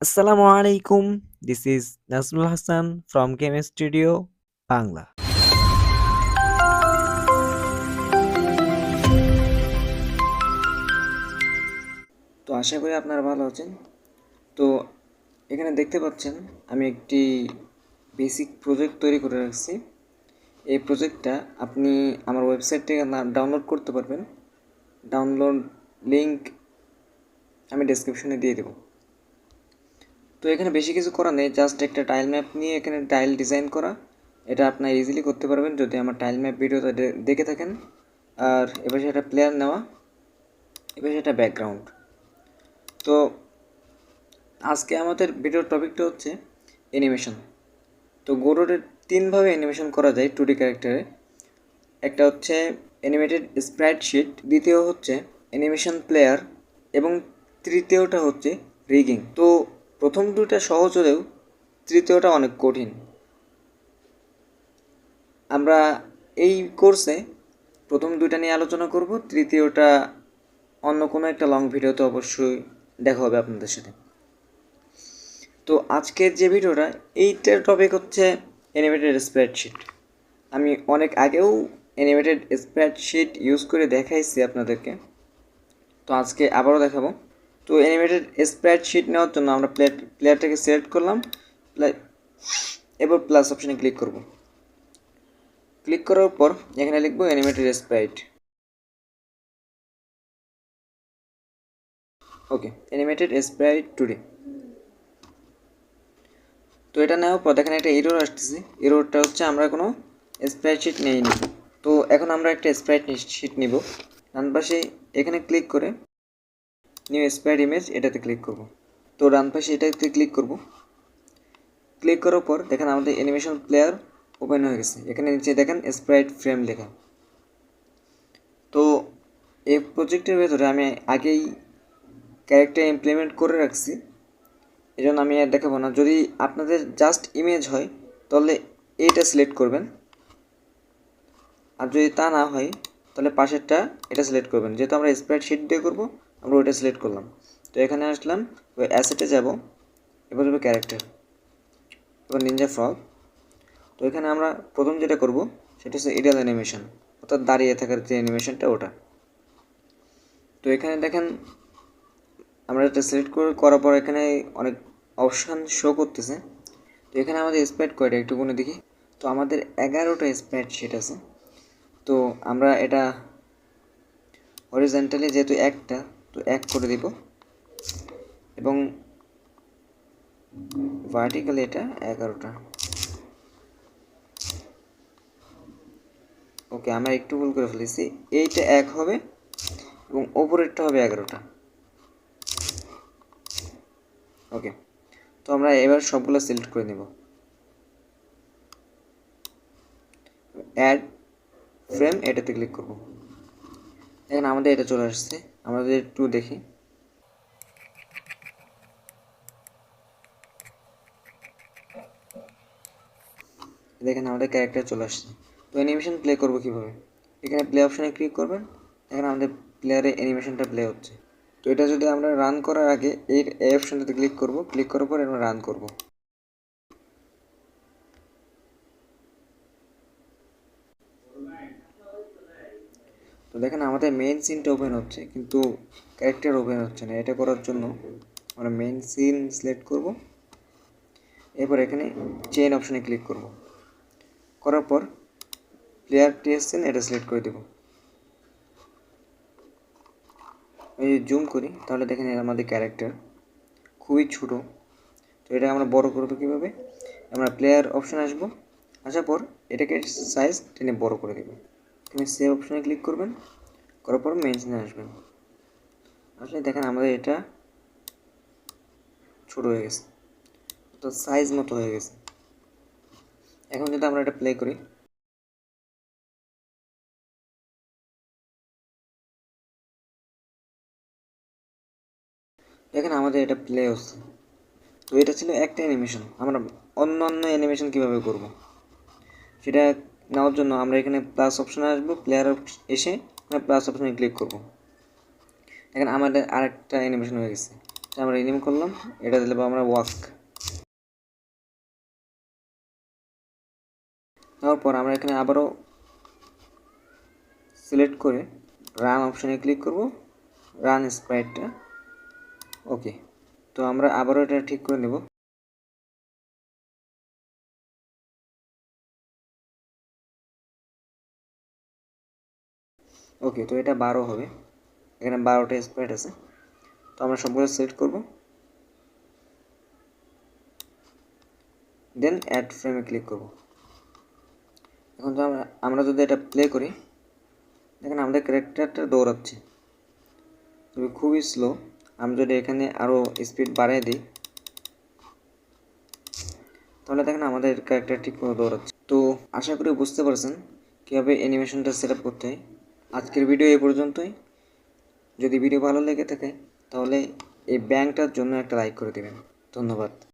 আসসালামু আলাইকুম this is Nazmul Hasan from chem studio Bangla তো আশা করি আপনারা ভালো আছেন। তো এখানে দেখতে পাচ্ছেন, আমি একটি বেসিক প্রজেক্ট তৈরি করে রাখছি। এই প্রজেক্টটা আপনি আমার ওয়েবসাইট থেকে ডাউনলোড করতে পারবেন। ডাউনলোড লিঙ্ক আমি ডেসক্রিপশনে দিয়ে দেবো। তো এখানে বেশি কিছু করা নেই জাস্ট একটা টাইল ম্যাপ নিয়ে এখানে টাইল ডিজাইন করা। এটা আপনার ইজিলি করতে পারবেন যদি আমার টাইল ম্যাপ ভিডিওটা দেখে থাকেন। আর এবার সেটা প্লেয়ার নেওয়া এবার সেটা ব্যাকগ্রাউন্ড তো আজকে আমাদের ভিডিওর টপিকটা হচ্ছে অ্যানিমেশন তো গোরোডের তিনভাবে অ্যানিমেশন করা যায় টু ডি ক্যারেক্টারে একটা হচ্ছে অ্যানিমেটেড স্প্রাইট শিট দ্বিতীয় হচ্ছে অ্যানিমেশন প্লেয়ার এবং তৃতীয়টা হচ্ছে রিগিং তো প্রথম দুটা সহজ হলেও তৃতীয়টা অনেক কঠিন। আমরা এই কোর্সে প্রথম দুইটা নিয়ে আলোচনা করব, তৃতীয়টা অন্য কোনো একটা লং ভিডিওতে অবশ্যই দেখা হবে আপনাদের সাথে। তো আজকের যে ভিডিওটা, এইটার টপিক হচ্ছে অ্যানিমেটেড স্প্রেডশিট আমি অনেক আগেও অ্যানিমেটেড স্প্রেডশিট ইউজ করে দেখাইছি আপনাদেরকে। তো আজকে আবারও দেখাবো। তো অ্যানিমেটেড স্প্রেডশিট নেওয়ার জন্য আমরা প্লেয়ার প্লেয়ারটাকে সিলেক্ট করলাম এবার প্লাস অপশানে ক্লিক করব। ক্লিক করার পর এখানে লিখব animated sprite okay animated sprite today তো এটা নেওয়ার পর এখানে একটা এরোর আসতেছে। এরোরটা হচ্ছে আমরা কোনো স্প্রাইট শিট নেইনি। তো এখন আমরা একটা স্প্রাইট শিট নিব। ডান পাশে এখানে ক্লিক করে নিউ স্প্রাইট ইমেজ এটাতে ক্লিক করব। তো ডান পাশে এটাতে ক্লিক করব। ক্লিক করার পর দেখেন আমাদের অ্যানিমেশন প্লেয়ার ওপেন হয়ে গেছে। এখানে নিচে দেখেন স্প্রাইট ফ্রেম লেখা। তো এই প্রজেক্টের ভেতরে আমি আগেই ক্যারেক্টার ইমপ্লিমেন্ট করে রাখছি। এই জন্য আমি আর দেখাবো না। যদি আপনাদের জাস্ট ইমেজ হয়, তাহলে এইটা সিলেক্ট করবেন। আর যদি তা না হয়, তাহলে পাশেরটা এটা সিলেক্ট করবেন। যেহেতু আমরা স্প্রেড শিট দিয়ে করব আমরা ওইটা সিলেক্ট করলাম। তো এখানে আসলাম ওই অ্যাসেটে যাব, এবার হবে ক্যারেক্টার এবার নিনজা ফ্রগ তো এখানে আমরা প্রথম যেটা করব, সেটা হচ্ছে ইডিয়াল অ্যানিমেশন অর্থাৎ দাঁড়িয়ে থাকার যে অ্যানিমেশনটা ওটা। তো এখানে দেখেন, আমরা এটা সিলেক্ট করে করার পর এখানে অনেক অপশান শো করতেছে। তো এখানে আমাদের স্প্রেড কয়টা একটু গুনে দেখি। তো আমাদের এগারোটা স্প্রেড শিট আছে। তো আমরা এটা অরিজেন্টালি যেহেতু একটা তো এক করে দিব। এবং ভার্টিক্যালি এটা এগারোটা। ওকে আমরা একটু ভুল করে ফেলেছি। এইটা এক হবে এবং ওপরেরটা হবে এগারোটা। ওকে তো আমরা এবার সবগুলো সিলেক্ট করে নেব। অ্যাড ফ্রেম এটাতে ক্লিক করব। এখন আমাদের এটা চলে আসছে। আমাদের একটু দেখি। দেখেন আমাদের ক্যারেক্টার চলে আসছে। তো অ্যানিমেশন প্লে করব কীভাবে? এখানে প্লে অপশানে ক্লিক করবেন এখানে আমাদের প্লেয়ারে অ্যানিমেশনটা প্লে হচ্ছে। তো এটা যদি আমরা রান করার আগে এই এই অপশানটাতে ক্লিক করব ক্লিক করার পর আমরা রান করব। তো দেখেন, আমাদের মেইন সিনটা ওপেন হচ্ছে, কিন্তু ক্যারেক্টার ওপেন হচ্ছে না। এটা করার জন্য আমরা মেইন সিন সিলেক্ট করব। এরপর এখানে চেইন অপশানে ক্লিক করব। করার পর প্লেয়ার টিএসএন এটা সিলেক্ট করে দেবো। এই জুম করি, তাহলে দেখেন আমাদের ক্যারেক্টার খুবই ছোট। তো এটা আমরা বড় করব কীভাবে? আমরা প্লেয়ার অপশানে আসব, আসার পর এটাকে সাইজ টেনে বড় করে দেবো। এখানে সেভ অপশানে ক্লিক করবেন, করার পর মেনশনে আসবেন। আসলে দেখেন আমাদের এটা ছোট হয়ে গেছে। তো সাইজ মতো হয়ে গেছে। এখন যদি আমরা এটা প্লে করি, দেখেন আমাদের এটা প্লে হচ্ছে। তো এটা ছিল একটা অ্যানিমেশন আমরা অন্য অন্য অ্যানিমেশন কীভাবে করব? সেটা নেওয়ার জন্য আমরা এখানে প্লাস অপশানে আসব প্লেয়ার এসে প্লাস অপশানে ক্লিক করব। এখানে আমাদের আরেকটা অ্যানিমেশন হয়ে গেছে আমরা রিনিম করলাম, এটা দিলে আমরা ওয়াক দেওয়ার পর আমরা এখানে আবারও সিলেক্ট করে রান অপশানে ক্লিক করব রান স্প্রাইটটা ওকে তো আমরা আবারও এটা ঠিক করে নেব। ওকে, তো এটা বারো হবে। এখানে বারোটা স্প্রাইট আছে। তো আমরা সবগুলো সিলেক্ট করব। দেন অ্যাড ফ্রেমে ক্লিক করব। এখন তো আমরা আমরা যদি এটা প্লে করি, দেখেন আমাদের ক্যারেক্টারটা দৌড়াচ্ছে। তবে খুবই স্লো আমি যদি এখানে আরও স্পিড বাড়িয়ে দিই, তাহলে দেখেন আমাদের ক্যারেক্টার ঠিক মতো দৌড়াচ্ছে। তো আশা করি বুঝতে পারছেন কীভাবে অ্যানিমেশনটা সেট আপ করতে হয়। আজকের ভিডিও এ পর্যন্তই। যদি ভিডিও ভালো লেগে থাকে, তাহলে এই ব্যাংকটার জন্য একটা লাইক করে দেবেন। ধন্যবাদ।